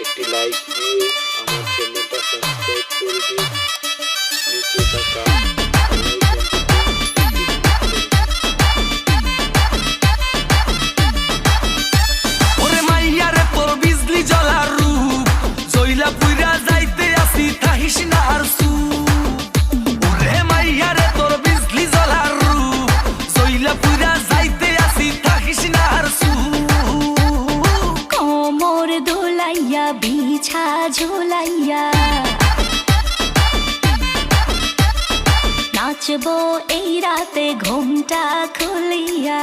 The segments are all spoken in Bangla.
একটি লাইক দিয়ে আমার চ্যানেলটা সাবস্ক্রাইব করে দিন। নিচে থাকা ঝুলাইয়া। নাচবো এই রাতে ঘুমটা খুলিয়া।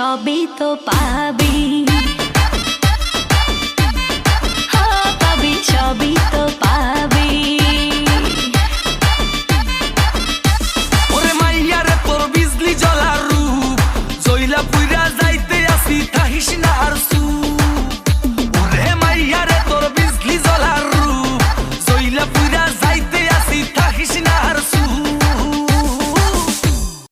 সবই তো পাবি।